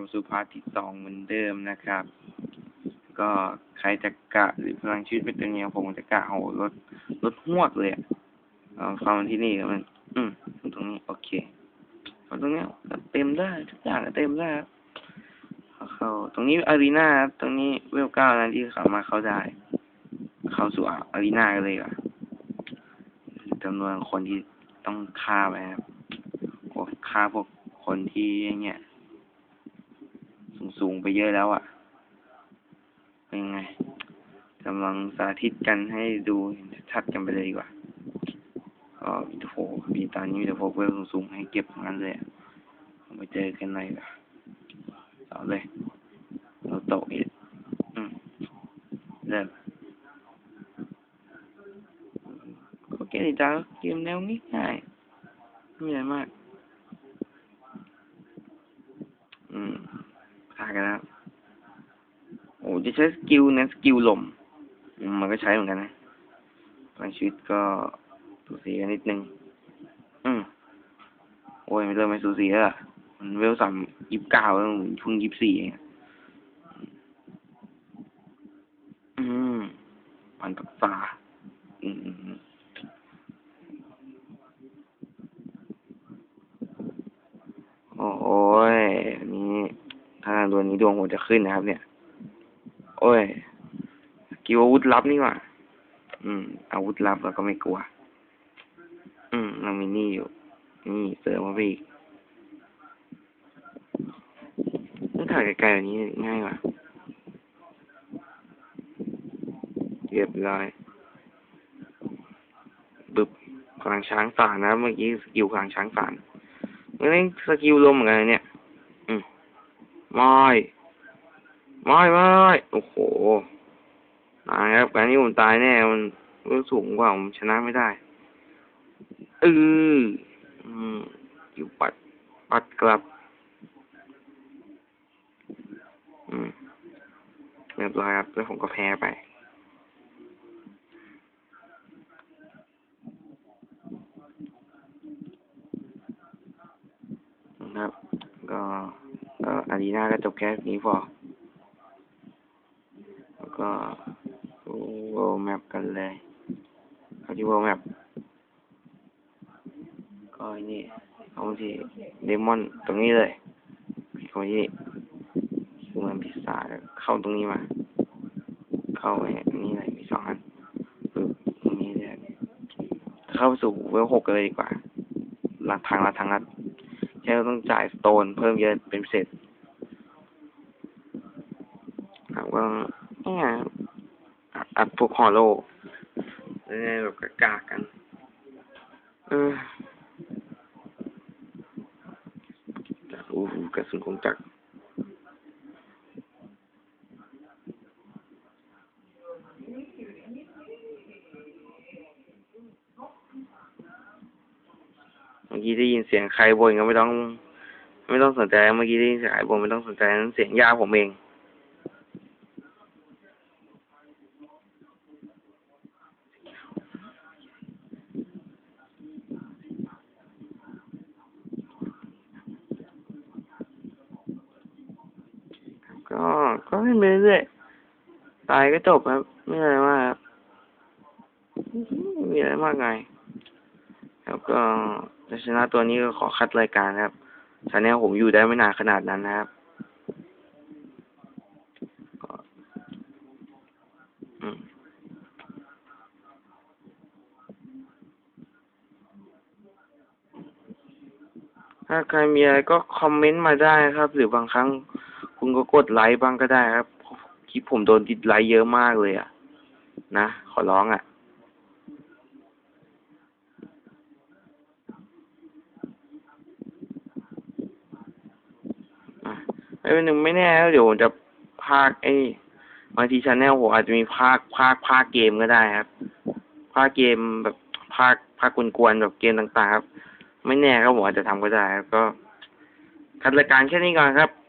มาสู่พาร์ทที่สองเหมือนเดิมนะครับ ก็ใครจะกะหรือพลังชีวิตเป็นตัวเนี้ยผมจะกะโหรถรถหวดเลยอะเอามที่นี่มัน อืมตรงนี้โอเคตรงเนี้ยก็เต็มได้ทุกอย่างเต็มได้เอาเขาตรงนี้อารีนาตรงนี้เวลเก้านะที่สามารถเข้าได้ เข้าสู่อารีนากันเลยอะจำนวนคนที่ต้องฆ่าไปครับพวกฆ่าพวกคนที่เนี่ย สูงไปเยอะแล้วอะเป็นไงกำลังสาธิตกันให้ดูชัดกันไปเลยดีกว่าก็มีแต่โฟมีตอนนี้มีแต่โฟเวลสูงให้เก็บงั้นเลยไปเจอกันหนอยละเอาเลยเราโตะอีกอืมเริ่มก็เกมดีจ้าเกมแนวง่ายๆไม่มีอะมาก อืม กันแล้วโอ้จะใช้สกิลนะสกิลลม มันก็ใช้เหมือนกันนะบางชีวิตก็สูสีกันนิดนึง อืมโอ้ยไม่เริ่มไม่สูสีแล้วอะมันเวลสามยี่สิบเก้าแล้วเพิ่งยี่สิบสี่เองอะอืมปันกับฟ้าอืมอืมอืมโอ้โอ้ยอันนี้ถ้าด วนี้ดวงผมจะขึ้นนะครับ เนี่ย โอ้ยสกิลอาวุธลับนี่ว่าอืม อาวุธลับเราก็ไม่กลัว อืมเรามีนี่อยู่ นี่เสริมมาไปอีกถ้าถ่ายไกลๆแบบนี้ง่ายกว่าเรียบร้อยบึบพลังช้างฝานนะ เมื่อกี้สกิลพลังช้างฝานเมื่อกี้สกิลลมเหมือนกันเนี่ย ไม่ไม่ไม่โอ้โหตายครับการนี้ผมตายแน่ มันรู้สูงกว่าผมชนะไม่ได้เอออืมอยู่ปัด ปัดกลับ อืมเรียบร้อยครับแล้วผมก็แพ้ไปนะครับ ก็ อารีนาก็จบแค่นี้พอ แล้วก็ดู world map กันเลย เอาที่ world map ก็อ้นี่ เอาที่เดมอนตรงนี้เลยเข้ามาที่นี่คือมันพิซซ่าเข้าตรงนี้มา เข้าไปนี่เลยมีสองอันปึ๊บตรงนี้เลยเข้าสู่เวลหกเลยดีกว่าลัดทางลัดทางลัดแค่ต้องจ่ายสโตนเพิ่มเยอะเป็นพิเศษ ครับก็นี่ไงอัดอัดพวกฮอลโลแล้วเนี่ยแบบกากๆกัน เออโอ้โหกระสุนคงจักรเมื่อกี้ได้ยินเสียงใครบ่นก็ไม่ต้อง ไม่ต้องสนใจ เมื่อกี้ได้ยินเสียงใครบ่นไม่ต้องสนใจนั้นเสียงย่าผมเอง ก็ ก็เล่นไปเรื่อยๆตายก็จบครับ ไม่มีอะไรมากครับมีอะไรมากไงครับก็จะชนะตัวนี้ก็ขอคัดรายการครับชาแนลผมอยู่ได้ไม่นานขนาดนั้นนะครับถ้าใครมีอะไรก็คอมเมนต์มาได้ครับ หรือบางครั้ง คุณก็กดไลค์บ้างก็ได้ครับ คลิปผมโดนดิสไลค์เยอะมากเลยอะนะ ขอร้องอะไม่เป็นหนึ่งไม่แน่แล้วเดี๋ยวผมจะพากไอ้บางทีชาแนลผมอาจจะมีพากพากพากเกมก็ได้ครับพากเกมแบบพากพากกวนๆแบบเกมต่างๆ ครับ ไม่แน่ครับผมอาจจะทำก็ได้ครับก็คัดรายการแค่นี้ก่อนครับ